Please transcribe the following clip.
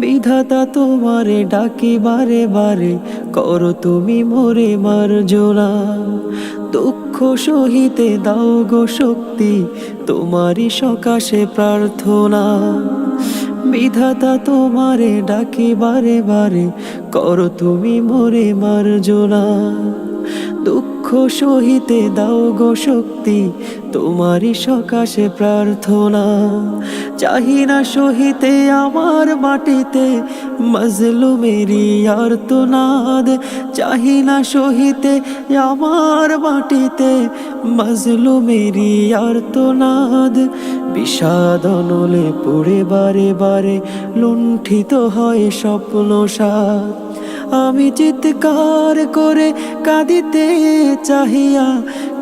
বিধাতা তোমারে ডাকি বারে বারে, করো তুমি মোরে মার জোড়া। দুঃখ সহিতে দাও গো শক্তি, তোমারই সকাশে প্রার্থনা। বিধাতা তোমারে ডাকি বারে বারে, করো তুমি মোরে মার জোড়া। দুঃখ সহিতে দাও গো শক্তি, তোমারই সকাশে প্রার্থনা। চাহি না সহিতে আমার মাটিতে মজলুমেরি আর্তনাদ। চাহি না সহিতে আমার মাটিতে মজলুমেরি আর্তনাদ। বিষাদনলে পড়ে বারে বারে লুণ্ঠিত হয় স্বপ্ন সাত আমি চিৎকার করে কাঁদিতে চাহিয়া